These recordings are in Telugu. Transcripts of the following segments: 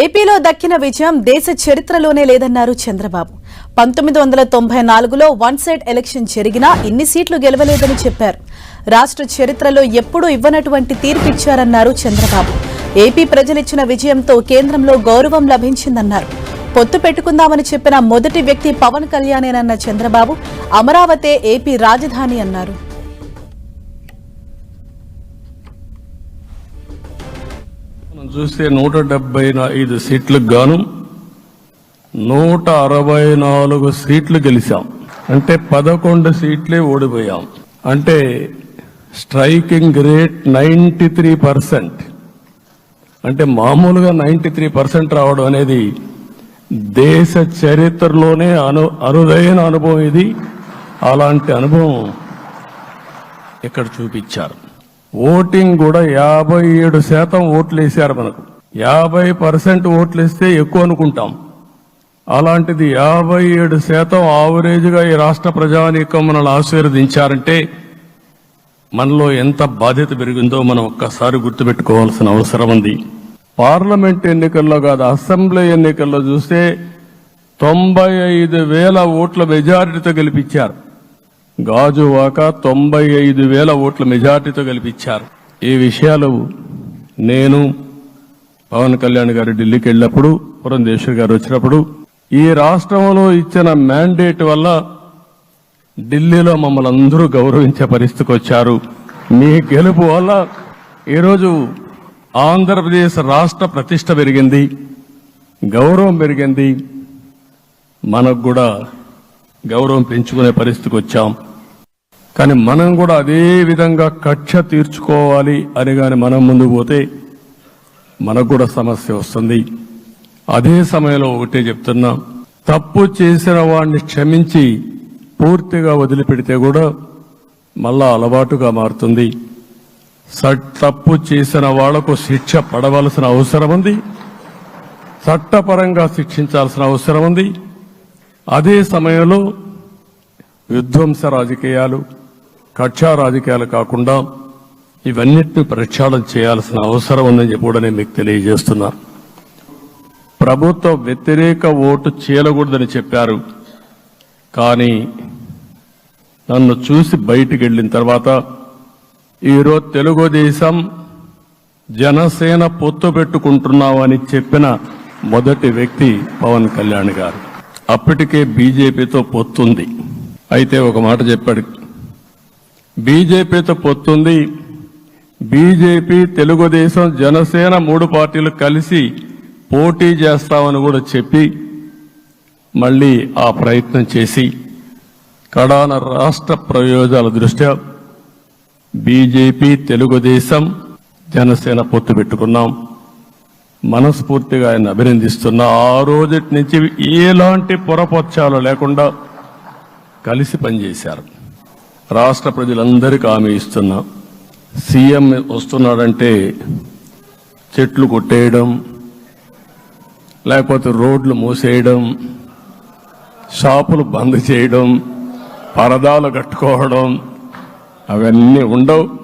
ఏపీలో దక్కిన విజయం దేశ చరిత్రలోనే లేదన్నారు చంద్రబాబు. పంతొమ్మిది వందల తొంభై నాలుగులో వన్ సైడ్ ఎలక్షన్ జరిగినా ఇన్ని సీట్లు గెలవలేదని చెప్పారు. రాష్ట్ర చరిత్రలో ఎప్పుడూ ఇవ్వనటువంటి తీర్పిచ్చారన్నారు చంద్రబాబు. ఏపీ ప్రజలిచ్చిన విజయంతో కేంద్రంలో గౌరవం లభించిందన్నారు. పొత్తు పెట్టుకుందామని చెప్పిన మొదటి వ్యక్తి పవన్ కళ్యాణేనన్న చంద్రబాబు అమరావతే ఏపీ రాజధాని అన్నారు. మనం చూస్తే నూట డెబ్బై ఐదు సీట్లకు గాను నూట అరవై నాలుగు సీట్లు గెలిచాం. అంటే పదకొండు సీట్లే ఓడిపోయాం. అంటే striking rate ninety three percent. అంటే మామూలుగా నైంటీ త్రీ పర్సెంట్ రావడం అనేది దేశ చరిత్రలోనే అను అరుదైన అనుభవం ఇది. అలాంటి అనుభవం ఇక్కడ చూపించారు. ఓటింగ్ కూడా యాభై ఏడు శాతం ఓట్లు వేశారు మనకు. యాభై పర్సెంట్ ఓట్లు వేస్తే ఎక్కువ అనుకుంటాం. అలాంటిది యాభై ఏడు శాతం ఆవరేజ్గా ఈ రాష్ట్ర ప్రజానీకం మనల్ని ఆశీర్వదించారంటే మనలో ఎంత బాధ్యత పెరిగిందో మనం ఒక్కసారి గుర్తుపెట్టుకోవాల్సిన అవసరం ఉంది. పార్లమెంట్ ఎన్నికల్లో కాదు అసెంబ్లీ ఎన్నికల్లో చూస్తే తొంభై ఐదు వేల ఓట్ల మెజారిటీతో గెలిపించారు. గాజువాక తొంభై ఐదు వేల ఓట్ల మెజార్టీతో గెలిపించారు. ఈ విషయాలు నేను పవన్ కళ్యాణ్ గారు ఢిల్లీకి వెళ్ళినప్పుడు పురంధేశ్వర్ గారు వచ్చినప్పుడు ఈ రాష్ట్రంలో ఇచ్చిన మ్యాండేట్ వల్ల ఢిల్లీలో మమ్మల్ని అందరూ గౌరవించే పరిస్థితికి వచ్చారు. మీ గెలుపు వల్ల ఈరోజు ఆంధ్రప్రదేశ్ రాష్ట్ర ప్రతిష్ట పెరిగింది గౌరవం పెరిగింది. మనకు కూడా గౌరవం పెంచుకునే పరిస్థితికి వచ్చాం. కానీ మనం కూడా అదే విధంగా కక్ష తీర్చుకోవాలి అని కానీ మనం ముందుకు పోతే మనకు కూడా సమస్య వస్తుంది. అదే సమయంలో ఒకటే చెప్తున్నా తప్పు చేసిన వాడిని క్షమించి పూర్తిగా వదిలిపెడితే కూడా మళ్ళా అలవాటుగా మారుతుంది. సట్ తప్పు చేసిన వాళ్ళకు శిక్ష పడవలసిన అవసరం ఉంది. చట్టపరంగా శిక్షించాల్సిన అవసరం ఉంది. అదే సమయంలో విధ్వంస రాజకీయాలు కక్షా రాజకీయాలు కాకుండా ఇవన్నిటిని ప్రక్షాళన చేయాల్సిన అవసరం ఉందని చెప్పి కూడా నేను మీకు తెలియజేస్తున్నా. ప్రభుత్వ వ్యతిరేక ఓటు చేయకూడదని చెప్పారు. కానీ నన్ను చూసి బయటికి వెళ్ళిన తర్వాత ఈరోజు తెలుగుదేశం జనసేన పొత్తు పెట్టుకుంటున్నామని చెప్పిన మొదటి వ్యక్తి పవన్ కళ్యాణ్ గారు. అప్పటికే బీజేపీతో పొత్తుంది. అయితే ఒక మాట చెప్పాడు. బీజేపీతో పొత్తుంది బీజేపీ తెలుగుదేశం జనసేన మూడు పార్టీలు కలిసి పోటీ చేస్తామని కూడా చెప్పి మళ్ళీ ఆ ప్రయత్నం చేసి కడాన రాష్ట్ర ప్రయోజనాల దృష్ట్యా బీజేపీ తెలుగుదేశం జనసేన పొత్తు పెట్టుకున్నాం. మనస్ఫూర్తిగా ఆయన అభినందిస్తున్నా. ఆ రోజటి నుంచి ఎలాంటి పొరపక్షాలు లేకుండా కలిసి పనిచేశారు. రాష్ట్ర ప్రజలందరికీ హామీ ఇస్తున్నా. సీఎం వస్తున్నాడంటే చెట్లు కొట్టేయడం లేకపోతే రోడ్లు మూసేయడం షాపులు బంద్ చేయడం పరదాలు కట్టుకోవడం అవన్నీ ఉండవు.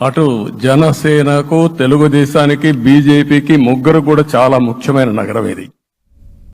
అటు జనసేనకు తెలుగుదేశానికి బీజేపీకి ముగ్గురు కూడా చాలా ముఖ్యమైన నగరం ఇది.